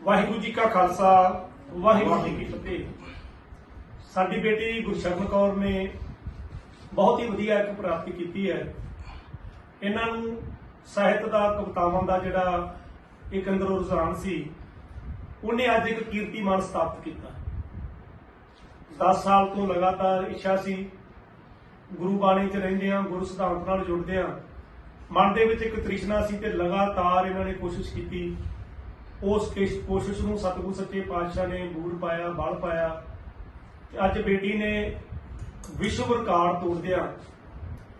ਵਾਹਿਗੁਰੂ ਜੀ ਕਾ ਖਾਲਸਾ, ਵਾਹਿਗੁਰੂ ਜੀ ਕੀ ਫਤਿਹ। ਸਾਡੀ ਬੇਟੀ ਗੁਰਸ਼ਰਨ ਕੌਰ ਨੇ ਬਹੁਤ ਹੀ ਵਧੀਆ ਇੱਕ ਪ੍ਰਾਪਤੀ ਕੀਤੀ ਹੈ। ਇਹਨਾਂ ਨੂੰ ਸਾਹਿਤ ਦਾ, ਕਵਿਤਾਵਾਂ ਦਾ ਜਿਹੜਾ ਇੱਕ ਅੰਦਰੋਂ ਰੁਝਾਨ ਸੀ, ਉਹਨੇ ਅੱਜ ਇੱਕ ਕੀਰਤੀਮਾਨ ਸਥਾਪਿਤ ਕੀਤਾ। 10 ਸਾਲ ਤੋਂ ਲਗਾਤਾਰ ਇੱਛਾ ਸੀ, ਗੁਰੂ ਬਾਣੀ 'ਚ ਰਹਿੰਦੇ ਆ ਗੁਰੂ ਸਿਧਾਂਤ ਨਾਲ ਜੁੜਦੇ ਆ ਮਨ ਦੇ ਵਿੱਚ ਇੱਕ ਤ੍ਰਿਸ਼ਨਾ ਸੀ ਤੇ ਲਗਾਤਾਰ ਇਹਨਾਂ ਨੇ ਕੋਸ਼ਿਸ਼ ਕੀਤੀ। ਉਸ ਕਿਸ- ਕੋਸ਼ਿਸ਼ ਨੂੰ ਸਤਿਗੁਰੂ ਸੱਚੇ ਪਾਤਸ਼ਾਹ ਨੇ ਬੂੜ ਪਾਇਆ, ਬਲ ਪਾਇਆ। ਤੇ ਅੱਜ ਬੇਟੀ ਨੇ ਵਿਸ਼ਵ ਰਿਕਾਰਡ ਤੋੜਦਿਆਂ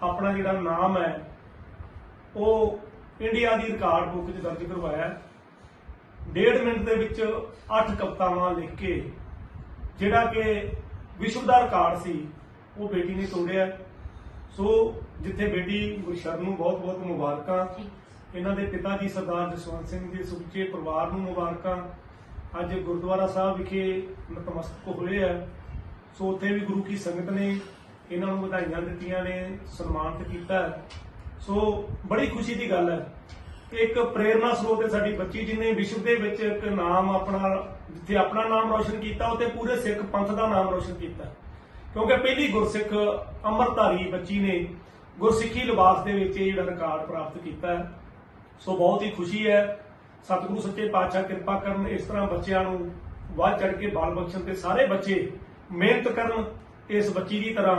ਆਪਣਾ ਜਿਹੜਾ ਨਾਮ ਹੈ, ਉਹ ਇੰਡੀਆ ਦੀ ਰਿਕਾਰਡ ਬੁੱਕ 'ਚ ਦਰਜ ਕਰਵਾਇਆ। ਡੇਢ ਮਿੰਟ ਦੇ ਵਿੱਚ 8 ਕਵਿਤਾਵਾਂ ਲਿਖ ਕੇ, ਜਿਹੜਾ ਕਿ ਵਿਸ਼ਵ ਦਾ ਰਿਕਾਰਡ ਸੀ, ਉਹ ਬੇਟੀ ਨੇ ਤੋੜਿਆ। ਸੋ ਜਿੱਥੇ ਬੇਟੀ ਗੁਰਸ਼ਰਨ ਨੂੰ ਬਹੁਤ ਬਹੁਤ ਮੁਬਾਰਕਾਂ ਇਹਨਾਂ ਦੇ ਪਿਤਾ ਜੀ ਸਰਦਾਰ ਜਸਵੰਤ ਸਿੰਘ ਜੀ ਸੁੱਚੇ ਪਰਿਵਾਰ ਨੂੰ ਮੁਬਾਰਕਾਂ। ਅੱਜ ਗੁਰਦੁਆਰਾ ਸਾਹਿਬ ਵਿਖੇ ਨਤਮਸਤਕ ਹੋਏ ਆ। ਸੋ ਉੱਥੇ ਵੀ ਗੁਰੂ ਕੀ ਸੰਗਤ ਨੇ ਇਹਨਾਂ ਨੂੰ ਵਧਾਈਆਂ ਦਿੱਤੀਆਂ ਨੇ, ਸਨਮਾਨਿਤ ਕੀਤਾ ਸੋ ਬੜੀ ਖੁਸ਼ੀ ਦੀ ਗੱਲ ਹੈ। ਇੱਕ ਪ੍ਰੇਰਣਾ ਸਰੋਤ ਹੈ ਸਾਡੀ ਬੱਚੀ ਜਿਹਨੇ ਵਿਸ਼ਵ ਦੇ ਵਿੱਚ ਇੱਕ ਨਾਮ ਆਪਣਾ, ਜਿੱਥੇ ਆਪਣਾ ਨਾਮ ਰੌਸ਼ਨ ਕੀਤਾ, ਉੱਥੇ ਪੂਰੇ ਸਿੱਖ ਪੰਥ ਦਾ ਨਾਮ ਰੋਸ਼ਨ ਕੀਤਾ। ਕਿਉਂਕਿ ਪਹਿਲੀ ਗੁਰਸਿੱਖ ਅੰਮ੍ਰਿਤਧਾਰੀ ਬੱਚੀ ਨੇ ਗੁਰਸਿੱਖੀ ਲਿਬਾਸ ਦੇ ਵਿੱਚ ਇਹ ਜਿਹੜਾ ਰਿਕਾਰਡ ਪ੍ਰਾਪਤ ਕੀਤਾ ਹੈ। ਸੋ ਬਹੁਤ ਹੀ ਖੁਸ਼ੀ ਹੈ। ਸਤਿਗੁਰੂ ਸੱਚੇ ਪਾਤਸ਼ਾਹ ਕਿਰਪਾ ਕਰਨ ਇਸ ਤਰ੍ਹਾਂ ਬੱਚਿਆਂ ਨੂੰ ਵੱਧ ਚੜ ਕੇ ਬਾਲ ਬਖਸ਼ਣ ਤੇ ਸਾਰੇ ਬੱਚੇ ਮਿਹਨਤ ਕਰਨ ਇਸ ਬੱਚੀ ਦੀ ਤਰ੍ਹਾਂ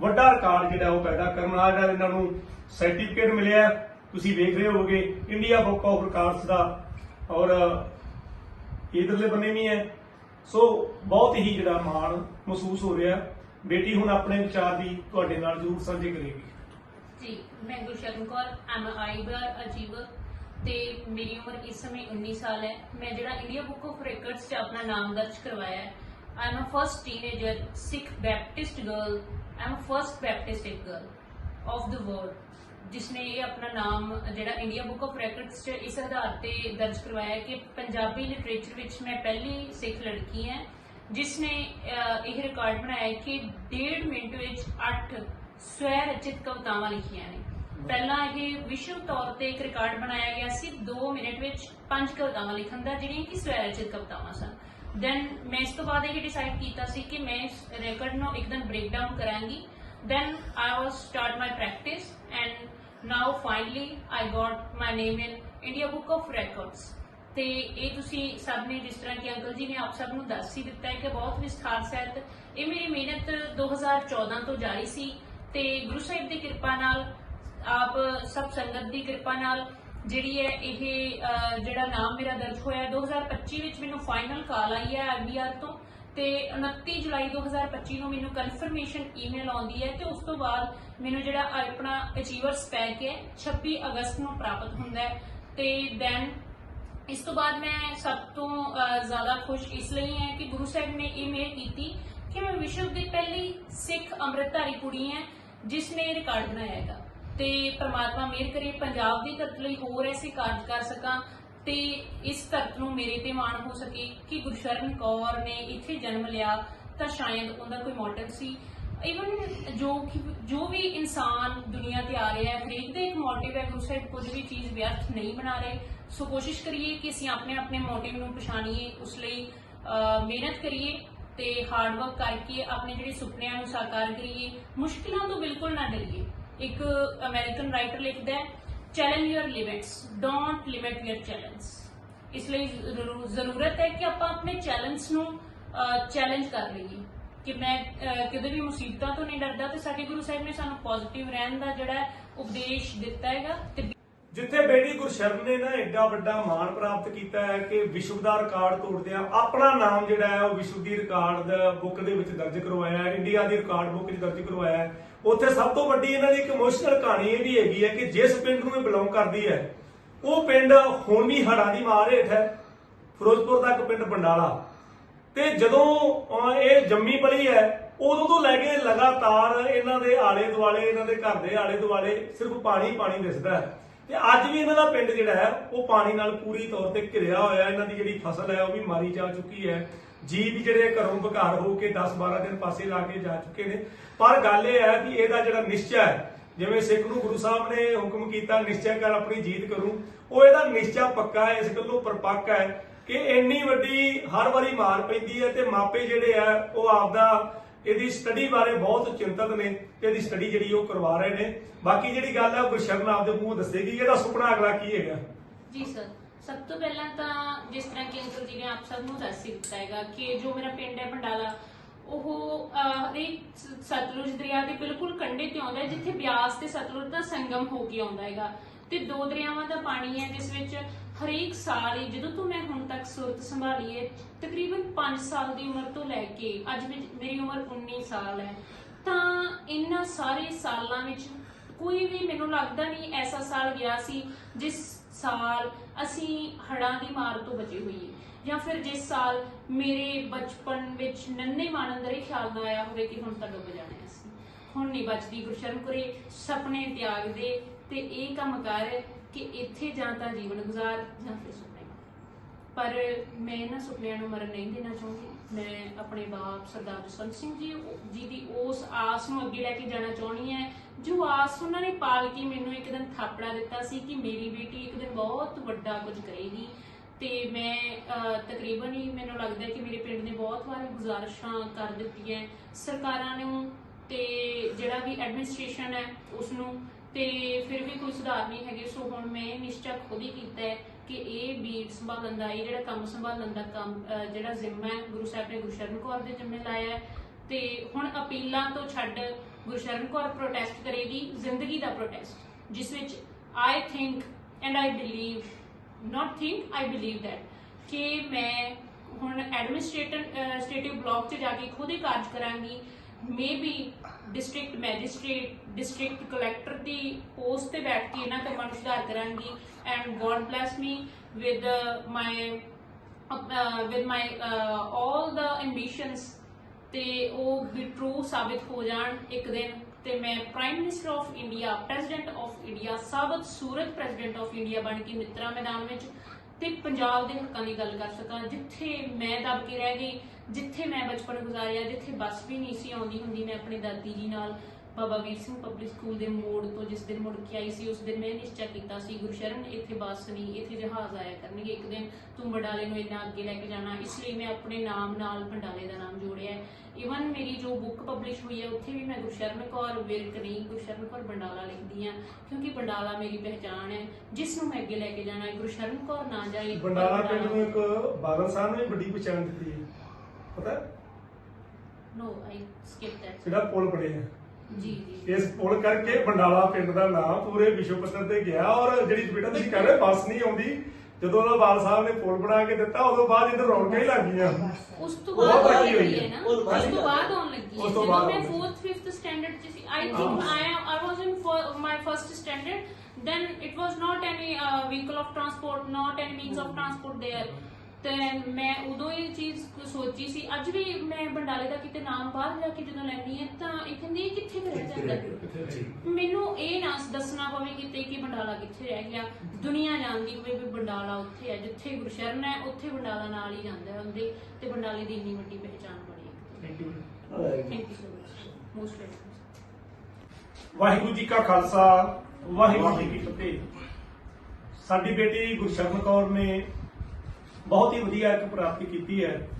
ਵੱਡਾ ਰਿਕਾਰਡ ਜਿਹੜਾ ਉਹ ਪੈਦਾ ਕਰਨ। ਆ ਜਿਹੜਾ ਇਹਨਾਂ ਨੂੰ ਸਰਟੀਫਿਕੇਟ ਮਿਲਿਆ ਤੁਸੀਂ ਵੇਖ ਰਹੇ ਹੋਵੋਗੇ ਇੰਡੀਆ ਬੁੱਕ ਆਫ ਰਿਕਾਰਡਸ ਦਾ ਔਰ ਇਧਰਲੇ ਬੰਨੇ ਵੀ ਹੈ। ਸੋ ਬਹੁਤ ਹੀ ਜਿਹੜਾ ਮਾਣ ਮਹਿਸੂਸ ਹੋ ਰਿਹਾ ਬੇਟੀ ਹੁਣ ਆਪਣੇ ਵਿਚਾਰ ਦੀ ਤੁਹਾਡੇ ਨਾਲ ਜ਼ਰੂਰ ਸਾਂਝੇ ਕਰੇਗੀ। ਜੀ, ਮੈਂ ਗੁਰਸ਼ਰਨ ਕੌਰ ਐਮ ਆਈਬਰ ਅਚੀਵਰ ਤੇ ਮੇਰੀ ਉਮਰ ਇਸ ਸਮੇਂ 19 ਸਾਲ ਹੈ। ਮੈਂ ਜਿਹੜਾ ਇੰਡੀਆ ਬੁੱਕ ਆਫ ਰੈਕੋਰਡਸ 'ਚ ਆਪਣਾ ਨਾਮ ਦਰਜ ਕਰਵਾਇਆ ਹੈ। I am a first teenager Sikh baptist girl I am a first baptist girl of the world ਜਿਸਨੇ ਇਹ ਆਪਣਾ ਨਾਮ ਜਿਹੜਾ ਇੰਡੀਆ ਬੁੱਕ ਆਫ ਰੈਕੋਰਡਸ 'ਚ ਇਸ ਆਧਾਰ ਤੇ ਦਰਜ ਕਰਵਾਇਆ ਕਿ ਪੰਜਾਬੀ ਲਿਟਰੇਚਰ ਵਿੱਚ ਮੈਂ ਪਹਿਲੀ ਸਿੱਖ ਲੜਕੀ ਹਾਂ ਜਿਸਨੇ ਇਹ ਰਿਕਾਰਡ ਬਣਾਇਆ ਕਿ ਡੇਢ ਮਿੰਟ ਵਿੱਚ 8 ਸਵੈ ਰਚਿਤ ਕਵਿਤਾਵਾਂ ਲਿਖੀਆਂ ਨੇ ਪਹਿਲਾਂ ਇਹ ਵਿਸ਼ਵ ਤੌਰ ਤੇ ਇੱਕ ਰਿਕਾਰਡ ਬਣਾਇਆ ਗਿਆ ਸੀ 2 ਮਿੰਟ ਵਿੱਚ ਪੰਜ ਕਵਿਤਾਵਾਂ ਲਿਖਣ ਦਾ, ਜਿਹੜੀਆਂ ਕਿ ਸਵੈ ਕਵਿਤਾਵਾਂ ਸਨ। ਦੈਨ ਮੈਂ ਇਸ ਤੋਂ ਬਾਅਦ ਇਹ ਡਿਸਾਈਡ ਕੀਤਾ ਸੀ ਕਿ ਮੈਂ ਇਸ ਰਿਕਾਰਡ ਨੂੰ ਇੱਕਦਮ ਬ੍ਰੇਕ ਡਾਊਨ ਕਰਾਂਗੀ। Then I was start my practice and now finally I got my name in India book of records ਤੇ ਇਹ ਤੁਸੀਂ ਸਭ ਨੇ ਜਿਸ ਤਰ੍ਹਾਂ ਕਿ ਅੰਕਲ ਜੀ ਨੇ ਆਪ ਸਭ ਨੂੰ ਦੱਸ ਹੀ ਦਿੱਤਾ ਹੈ ਕਿ ਬਹੁਤ ਵਿਸਥਾਰ ਸਹਿਤ ਇਹ ਮੇਰੀ ਮਿਹਨਤ 2014 ਤੋਂ ਜਾਰੀ ਸੀ ਤੇ ਗੁਰੂ ਸਾਹਿਬ ਦੀ ਕਿਰਪਾ ਨਾਲ ਆਪ ਸਭ ਸੰਗਤ ਦੀ ਕਿਰਪਾ ਨਾਲ ਜਿਹੜੀ ਹੈ ਇਹ ਜਿਹੜਾ ਨਾਮ ਮੇਰਾ ਦਰਜ ਹੋਇਆ ਹੈ, 2025 ਵਿੱਚ ਮੈਨੂੰ ਫਾਈਨਲ ਕਾਲ ਆਈ ਹੈ ਆਈਬੀਆਰ ਤੋਂ ਤੇ 29 ਜੁਲਾਈ 2025 ਨੂੰ ਮੈਨੂੰ ਕਨਫਰਮੇਸ਼ਨ ਈਮੇਲ ਆਉਂਦੀ ਹੈ ਤੇ ਉਸ ਤੋਂ ਬਾਅਦ ਮੈਨੂੰ ਜਿਹੜਾ ਆਪਣਾ ਅਚੀਵਰਸ ਪੈਕ ਹੈ 26 ਅਗਸਤ ਨੂੰ ਪ੍ਰਾਪਤ ਹੁੰਦਾ ਹੈ ਤੇ ਦੈਨ ਇਸ ਤੋਂ ਬਾਅਦ ਮੈਂ ਸਭ ਤੋਂ ਜ਼ਿਆਦਾ ਖੁਸ਼ ਇਸ ਲਈ ਹਾਂ ਕਿ ਗੁਰੂ ਸਾਹਿਬ ਨੇ ਇਹ ਮੇਰ ਕੀਤੀ ਕਿ ਮੈਂ ਵਿਸ਼ਵ ਦੀ ਪਹਿਲੀ ਸਿੱਖ ਅੰਮ੍ਰਿਤਧਾਰੀ ਕੁੜੀ ਹਾਂ ਜਿਸ ਨੇ ਰਿਕਾਰਡ ਬਣਾਇਆ ਹੈਗਾ। ਤੇ ਪ੍ਰਮਾਤਮਾ ਮਿਹਰ ਕਰੇ, ਪੰਜਾਬ ਦੀ ਧਰਤ ਲਈ ਹੋਰ ਐਸੇ ਕਾਰਜ ਕਰ ਸਕਾਂ ਤੇ ਇਸ ਧਰਤ ਨੂੰ ਮੇਰੇ ਤੇ ਮਾਣ ਹੋ ਸਕੇ ਕਿ ਗੁਰਸ਼ਰਨ ਕੌਰ ਨੇ ਇੱਥੇ ਜਨਮ ਲਿਆ, ਤਾਂ ਸ਼ਾਇਦ ਉਹਦਾ ਕੋਈ ਮੋਟਿਵ ਸੀ। ਇਵਨ ਜੋ ਕਿ- ਜੋ ਵੀ ਇਨਸਾਨ ਦੁਨੀਆ ਤੇ ਆ ਰਿਹਾ ਹੈ, ਹਰੇਕ ਦਾ ਇੱਕ ਮੋਟਿਵ ਹੈ, ਗੁਰੂ ਕੁਝ ਵੀ ਚੀਜ਼ ਵਿਅਰਥ ਨਹੀਂ ਬਣਾ ਰਹੇ। ਸੋ ਕੋਸ਼ਿਸ਼ ਕਰੀਏ ਕਿ ਅਸੀਂ ਆਪਣੇ ਆਪਣੇ ਮੋਟਿਵ ਨੂੰ ਪਛਾਣੀਏ, ਉਸ ਲਈ ਮਿਹਨਤ ਕਰੀਏ ਤੇ ਹਾਰਡ ਵਰਕ ਕਰਕੇ ਆਪਣੇ ਜਿਹੜੇ ਸੁਪਨਿਆਂ ਨੂੰ ਸਾਕਾਰ ਕਰੀਏ। ਮੁਸ਼ਕਿਲਾਂ ਤੋਂ ਬਿਲਕੁਲ ਨਾ ਡਰੀਏ। ਇੱਕ ਅਮਰੀਕਨ ਰਾਈਟਰ ਲਿਖਦਾ ਹੈ challenge your limits don't limit your challenge ਇਸ ਲਈ ਜ਼ਰੂਰਤ ਹੈ ਕਿ ਆਪਾਂ ਆਪਣੇ ਚੈਲੰਜ ਨੂੰ ਚੈਲੰਜ ਕਰ ਲਈਏ। ਕਿ ਮੈਂ ਅਹ, ਵੀ ਮੁਸੀਬਤਾਂ ਤੋਂ ਨਹੀਂ ਡਰਦਾ ਤੇ ਸਾਡੇ ਗੁਰੂ ਸਾਹਿਬ ਨੇ ਸਾਨੂੰ ਪੋਜ਼ਿਟਿਵ ਰਹਿਣ ਦਾ ਜਿਹੜਾ ਉਪਦੇਸ਼ ਦਿੱਤਾ ਹੈਗਾ ਤੇ ਜਿੱਥੇ ਬੇਟੀ ਗੁਰਸ਼ਰਨ ਨੇ ਨਾ ਐਡਾ ਵੱਡਾ ਮਾਣ ਪ੍ਰਾਪਤ ਕੀਤਾ ਹੈ ਕਿ ਵਿਸ਼ਵ ਦਾ ਰਿਕਾਰਡ ਤੋੜਦਿਆਂ ਆਪਣਾ ਨਾਮ ਜਿਹੜਾ ਹੈ ਉਹ ਵਿਸ਼ਵ ਦੀ ਰਿਕਾਰਡ ਬੁੱਕ ਦੇ ਵਿੱਚ ਦਰਜ ਕਰਵਾਇਆ ਹੈ ਇੰਡੀਆ ਦੀ ਰਿਕਾਰਡ ਬੁੱਕ 'ਚ ਦਰਜ ਕਰਵਾਇਆ ਹੈ। ਉੱਥੇ ਸਭ ਤੋਂ ਵੱਡੀ ਇਹਨਾਂ ਦੀ ਇੱਕ ਇਮੋਸ਼ਨਲ ਕਹਾਣੀ ਇਹ ਵੀ ਹੈਗੀ ਹੈ ਕਿ ਜਿਸ ਪਿੰਡ ਨੂੰ ਇਹ ਬਿਲੋਂਗ ਕਰਦੀ ਹੈ, ਉਹ ਪਿੰਡ ਹੁਣ ਵੀ ਹੜ੍ਹਾਂ ਦੀ ਮਾਰ ਹੇਠ ਹੈ, ਫਿਰੋਜ਼ਪੁਰ ਦਾ ਇੱਕ ਪਿੰਡ ਬੰਡਾਲਾ। ਤੇ ਜਦੋਂ ਇਹ ਜੰਮੀ ਪਲੀ ਹੈ, ਉਦੋਂ ਤੋਂ ਲੈ ਕੇ ਲਗਾਤਾਰ ਇਹਨਾਂ ਦੇ ਆਲੇ ਦੁਆਲੇ ਇਹਨਾਂ ਦੇ ਘਰ ਦੇ ਆਲੇ ਦੁਆਲੇ ਸਿਰਫ ਪਾਣੀ ਪਾਣੀ ਦਿਸਦਾ ਹੈ। ਤੇ ਅੱਜ ਵੀ ਇਹਨਾਂ ਦਾ ਪਿੰਡ ਜਿਹੜਾ ਹੈ, ਉਹ ਪਾਣੀ ਨਾਲ ਪੂਰੀ ਤੌਰ ਤੇ ਘਿਰਿਆ ਹੋਇਆ, ਇਹਨਾਂ ਦੀ ਜਿਹੜੀ ਫਸਲ ਹੈ, ਉਹ ਵੀ ਮਾਰੀ ਜਾ ਚੁੱਕੀ ਹੈ। ਜੀਵ ਜਿਹੜੇ ਘਰੋਂ ਬਘਾਰ ਹੋ ਕੇ 10-12 ਦਿਨ ਪਾਸੇ ਲਾ ਕੇ ਜਾ ਚੁੱਕੇ ਨੇ। ਪਰ ਗੱਲ ਇਹ ਹੈ ਕਿ ਇਹਦਾ ਜਿਹੜਾ ਨਿਸ਼ਚੈ ਹੈ, ਜਿਵੇਂ ਸਿੱਖ ਨੂੰ ਗੁਰੂ ਸਾਹਿਬ ਨੇ ਹੁਕਮ ਕੀਤਾ, ਨਿਸ਼ਚੈ ਕਰ ਆਪਣੀ ਜੀਤ ਕਰੂੰ, ਉਹ ਇਹਦਾ ਨਿਸ਼ਚਾ ਪੱਕਾ ਹੈ, ਇਸ ਗੱਲੋਂ ਪਰਪੱਕ ਹੈ ਕਿ ਇੰਨੀ ਵੱਡੀ ਹਰ ਵਾਰੀ ਮਾਰ ਪੈਂਦੀ ਹੈ ਤੇ ਮਾਪੇ ਜਿਹੜੇ ਆ, ਉਹ ਆਪਦਾ ਇਹਦੀ ਸਟੱਡੀ ਬਾਰੇ ਬਹੁਤ ਚਿੰਤਤ ਨੇ ਤੇ ਇਹਦੀ ਸਟੱਡੀ ਜਿਹੜੀ ਉਹ ਕਰਵਾ ਰਹੇ ਨੇ। ਬਾਕੀ ਜਿਹੜੀ ਗੱਲ ਹੈ, ਉਹ ਗੁਰਸ਼ਰਨ ਆਪਦੇ ਮੂੰਹ ਦੱਸੇਗੀ, ਇਹਦਾ ਸੁਪਨਾ ਅਗਲਾ ਕੀ ਹੈਗਾ? ਜੀ ਸਰ ਸਭ ਤੋਂ ਪਹਿਲਾਂ ਤਾਂ ਜਿਸ ਤਰ੍ਹਾਂ ਕਿ ਅੰਕਲ ਜੀ ਨੇ ਆਪ ਸਭ ਨੂੰ ਦੱਸ ਹੀ ਦਿੱਤਾ ਹੈਗਾ ਕਿ ਜੋ ਮੇਰਾ ਪਿੰਡ ਹੈ ਬੰਡਾਲਾ ਉਹ ਹਰੇਕ ਸਤਲੁਜ ਦਰਿਆ ਦੇ ਬਿਲਕੁਲ ਕੰਢੇ ਤੇ ਆਉਂਦਾ ਹੈ, ਜਿੱਥੇ ਬਿਆਸ ਤੇ ਸਤਲੁਜ ਦਾ ਸੰਗਮ ਹੋ ਕੇ ਆਉਂਦਾ ਹੈਗਾ। ਤੇ ਦੋ ਦਰਿਆਵਾਂ ਦਾ ਪਾਣੀ ਹੈ, ਜਿਸ ਵਿੱਚ ਹਰੇਕ ਸਾਲ ਹੀ, ਜਦੋਂ ਤੋਂ ਮੈਂ ਹੁਣ ਤੱਕ ਸੁਰਤ ਸੰਭਾਲੀ ਹੈ, ਤਕਰੀਬਨ 5 ਸਾਲ ਦੀ ਉਮਰ ਤੋਂ ਲੈ ਕੇ ਅੱਜ ਮੇਰੀ ਉਮਰ 19 ਸਾਲ ਹੈ। ਤਾਂ ਇਹਨਾਂ ਸਾਰੇ ਸਾਲਾਂ ਵਿੱਚ ਕੋਈ ਵੀ ਮੈਨੂੰ ਲੱਗਦਾ ਨਹੀਂ ਐਸਾ ਸਾਲ ਗਿਆ ਸੀ, ਜਿਸ ਸਾਲ ਅਸੀਂ ਹੜਾਂ ਦੀ ਮਾਰ ਤੋਂ ਬਚੇ ਹੋਈਏ। ਜਾਂ ਫਿਰ ਜਿਸ ਸਾਲ ਮੇਰੇ ਬਚਪਨ ਵਿੱਚ ਨੰਨੇ ਮਾਨੰਦਰ ਇਹ ਖਿਆਲ ਨਾ ਆਇਆ ਹੋਵੇ ਕਿ ਹੁਣ ਤਾਂ ਡੁੱਬ ਜਾਣਾ ਅਸੀਂ। ਹੁਣ ਨਹੀਂ ਬਚਦੀ ਗੁਰਸ਼ਰਨ ਕਰੇ ਸੁਪਨੇ ਤਿਆਗ ਦੇ ਤੇ ਇਹ ਕੰਮ ਕਰ ਕਿ ਇੱਥੇ ਜਾਂ ਤਾਂ ਜੀਵਨ ਗੁਜ਼ਾਰ ਜਾਂ ਫਿਰ ਸੁਪਨੇ। ਪਰ ਮੈਂ ਇਹਨਾਂ ਸੁਪਨਿਆਂ ਨੂੰ ਮਰਨ ਨਹੀਂ ਦੇਣਾ ਚਾਹੁੰਦੀ। ਮੈਂ ਆਪਣੇ ਬਾਪ ਸਰਦਾਰ ਜਸਵੰਤ ਸਿੰਘ ਜੀ ਜੀ ਦੀ ਉਸ ਆਸ ਨੂੰ ਅੱਗੇ ਲੈ ਕੇ ਜਾਣਾ ਚਾਹੁੰਦੀ ਹੈ। ਜੋ ਆਸ ਉਹਨਾਂ ਨੇ ਪਾਲ ਕੇ ਮੈਨੂੰ ਇੱਕ ਦਿਨ ਥਾਪੜਾ ਦਿੱਤਾ ਸੀ ਕਿ ਮੇਰੀ ਬੇਟੀ ਇੱਕ ਦਿਨ ਬਹੁਤ ਵੱਡਾ ਕੁਝ ਕਰੇਗੀ। ਤੇ ਮੈਂ ਤਕਰੀਬਨ ਹੀ ਮੈਨੂੰ ਲੱਗਦਾ ਕਿ ਮੇਰੇ ਪਿੰਡ ਨੇ ਬਹੁਤ ਵਾਰ ਗੁਜ਼ਾਰਿਸ਼ਾਂ ਕਰ ਦਿੱਤੀਆਂ ਸਰਕਾਰਾਂ ਨੂੰ ਤੇ ਜਿਹੜਾ ਵੀ ਐਡਮਿਨਿਸਟ੍ਰੇਸ਼ਨ ਹੈ ਉਸ ਨੂੰ ਤੇ ਫਿਰ ਵੀ ਕੋਈ ਸੁਧਾਰ ਨਹੀਂ ਹੈਗੇ। ਸੋ ਹੁਣ ਮੈਂ ਨਿਸ਼ਚਾ ਖੁਦ ਹੀ ਕੀਤਾ ਹੈ ਕਿ ਇਹ ਬੀਟ ਸੰਭਾਲਣ ਦਾ, ਇਹ ਜਿਹੜਾ ਕੰਮ ਸੰਭਾਲਣ ਦਾ ਕੰਮ ਜਿਹੜਾ ਜ਼ਿੰਮਾ ਹੈ, ਗੁਰੂ ਸਾਹਿਬ ਨੇ ਗੁਰਸ਼ਰਨ ਕੌਰ ਦੇ ਜਿੰਮੇ ਲਾਇਆ ਹੈ। ਤੇ ਹੁਣ ਅਪੀਲਾਂ ਤੋਂ ਛੱਡ ਗੁਰਸ਼ਰਨ ਕੌਰ ਪ੍ਰੋਟੈਸਟ ਕਰੇਗੀ, ਜ਼ਿੰਦਗੀ ਦਾ ਪ੍ਰੋਟੈਸਟ ਜਿਸ ਵਿੱਚ I think and I believe not think I believe that ਕਿ ਮੈਂ ਹੁਣ ਐਡਮਿਨਿਸਟ੍ਰੇਟਿਵ ਸਟੇਟਿਵ ਬਲਾਕ 'ਚ ਜਾ ਕੇ ਖੁਦ ਹੀ ਕਾਰਜ ਕਰਾਂਗੀ। Maybe district magistrate district collector ਦੀ ਪੋਸਟ ਤੇ ਬੈਠ ਕੇ ਇਹਨਾਂ ਕੰਮਾਂ ਨੂੰ ਸੁਧਾਰ ਕਰਾਂਗੀ and God bless me with my with my all ਦਾ ambitions ਤੇ ਉਹ ਵੀ ਟਰੂ ਸਾਬਿਤ ਹੋ ਜਾਣ ਇੱਕ ਦਿਨ ਤੇ ਮੈਂ prime minister of India president of India ਸਾਬਤ ਸੂਰਤ ਪ੍ਰੈਜ਼ੀਡੈਂਟ ਆਫ ਇੰਡੀਆ ਬਣ ਕੇ ਮਿੱਤਰਾ ਮੈਦਾਨ ਵਿੱਚ ਤੇ ਪੰਜਾਬ ਦੇ ਹੱਕਾਂ ਦੀ ਗੱਲ ਕਰ ਸਕਾਂ, ਜਿੱਥੇ ਮੈਂ ਦਬ ਕੇ ਰਹਿ ਗਈ, ਜਿੱਥੇ ਮੈਂ ਬਚਪਨ ਗੁਜ਼ਾਰਿਆ, ਜਿੱਥੇ ਬੱਸ ਵੀ ਨਹੀਂ ਸੀ ਆਉਂਦੀ ਹੁੰਦੀ, ਮੈਂ ਆਪਣੀ ਦਾਦੀ ਜੀ ਨਾਲ ਬਾਬਾ ਵੀਰ ਸਿੰਘ ਪਬਲਿਕ ਸਕੂਲ ਦੇ ਮੋੜ ਤੋਂ ਜਿਸ ਦਿਨ ਮੁੜ ਕੇ ਆਈ ਸੀ ਉਸ ਦਿਨ ਮੈਂ ਨਿਸ਼ਚੈ ਕੀਤਾ ਸੀ ਗੁਰਸ਼ਰਨ ਇੱਥੇ ਬੱਸ ਨਹੀਂ ਇੱਥੇ ਜਹਾਜ਼ ਆਇਆ ਕਰਨਗੇ। ਇੱਕ ਦਿਨ ਤੂੰ ਬਡਾਲੇ ਨੂੰ ਇੰਨਾ ਅੱਗੇ ਲੈ ਕੇ ਜਾਣਾ ਇਸ ਲਈ ਮੈਂ ਆਪਣੇ ਨਾਮ ਨਾਲ ਬੰਡਾਲੇ ਦਾ ਨਾਮ ਜੋੜਿਆ। ਇਵਨ ਮੇਰੀ ਜੋ ਬੁੱਕ ਪਬਲਿਸ਼ ਹੋਈ ਹੈ ਉੱਥੇ ਵੀ ਮੈਂ ਗੁਰਸ਼ਰਨ ਕੌਰ ਵਿਰਕ ਨਹੀਂ ਗੁਰਸ਼ਰਨ ਕੌਰ ਬੰਡਾਲਾ ਲਿਖਦੀ ਹਾਂ ਕਿਉਂਕਿ ਬੰਡਾਲਾ ਮੇਰੀ ਪਹਿਚਾਣ ਹੈ। ਜਿਸ ਨੂੰ ਮੈਂ ਅੱਗੇ ਲੈ ਕੇ ਜਾਣਾ ਹੈ ਗੁਰਸ਼ਰਨ ਕੌਰ ਨਾ ਜਾਏ ਬੰਡਾਲਾ ਪਿੰਡ ਨੂੰ ਇੱਕ ਬਾਦਲ ਸਾਹਿਬ ਨੇ ਵੱਡੀ ਪਛਾਣ ਦਿੱਤੀ ਹੈ। ਪਤਾ ਨੋ ਆਈ ਸਕਿਪ ਦੈਟ ਜਿਹੜਾ ਪੁਲ ਬਣਿਆ ਜੀ ਜੀ ਇਸ ਪੁਲ ਕਰਕੇ ਬੰਡਾਲਾ ਪਿੰਡ ਦਾ ਨਾਮ ਪੂਰੇ ਵਿਸ਼ਵ ਪੱਧਰ ਤੇ ਗਿਆ ਔਰ ਜਿਹੜੀ ਬੇਟਾ ਤੁਸੀਂ ਕਹਿੰਦੇ ਬੱਸ ਨਹੀਂ ਆਉਂਦੀ ਜਦੋਂ ਉਹਦਾ ਬਾਲ ਸਾਹਿਬ ਨੇ ਪੁਲ ਬਣਾ ਕੇ ਦਿੱਤਾ ਉਦੋਂ ਬਾਅਦ ਇੱਧਰ ਰੌਣਕਾਂ ਹੀ ਲੱਗ ਗਈਆਂ। ਉਸ ਤੋਂ ਬਾਅਦ ਆਉਣ ਹੋਈ ਲੱਗੀ ਹੈ। ਹੈ। ਨਾ? ਉਹ ਉਸ ਬਾਕੀ ਤੋਂ ਬਾਅਦ ਆਉਣ ਲੱਗੀ ਹੈ। ਉਸ ਤੋਂ ਜਦੋਂ ਬਾਅਦ ਮੈਂ ਆਉਣ 4th 5th ਸਟੈਂਡਰਡ ਚ ਸੀ I think I I was in my first standard then it was not any uh, vehicle of transport not any means of transport there. ਤੇ ਮੈਂ ਉਦੋਂ ਇਹ ਚੀਜ਼ ਸੋਚੀ ਸੀ। ਅੱਜ ਵੀ ਮੈਂ ਬੰਡਾਲੇ ਦਾ ਕਿਤੇ ਨਾਮ ਬਾਹਰ ਜਾ ਕੇ ਜਦੋਂ ਲੈਣੀ ਹੈ ਤਾਂ ਇਹ ਕਹਿੰਦੇ ਇਹ ਕਿੱਥੇ ਰਹਿ ਜਾਂਦਾ? ਹੈ? ਮੈਨੂੰ ਇਹ ਨਾ ਦੱਸਣਾ ਪਵੇ ਕਿਤੇ ਕਿ ਬੰਡਾਲਾ ਕਿੱਥੇ ਰਹਿ ਗਿਆ। ਦੁਨੀਆ ਜਾਣਦੀ ਹੋਵੇ ਵੀ ਬੰਡਾਲਾ ਉੱਥੇ ਹੈ ਜਿੱਥੇ ਗੁਰਸ਼ਰਨ ਹੈ ਉੱਥੇ ਬੰਡਾਲਾ ਨਾਲ ਹੀ ਜਾਂਦਾ ਹੈ ਉਹਦੇ। ਤੇ ਬੰਡਾਲੇ ਦੀ ਇੰਨੀ ਵੱਡੀ ਪਹਿਚਾਣ ਬਣੀ ਹੈ। Thank you thank you so much most welcome Waheguru ji ਕਾ ਖਾਲਸਾ ਵਾਹਿਗੁਰੂ ਜੀ ਕੀ ਫਤਿਹ। ਸਾਡੀ ਬੇਟੀ ਗੁਰਸ਼ਰਨ ਕੌਰ ਨੇ ਬਹੁਤ ਹੀ ਵਧੀਆ ਇੱਕ ਪ੍ਰਾਪਤੀ ਕੀਤੀ ਹੈ।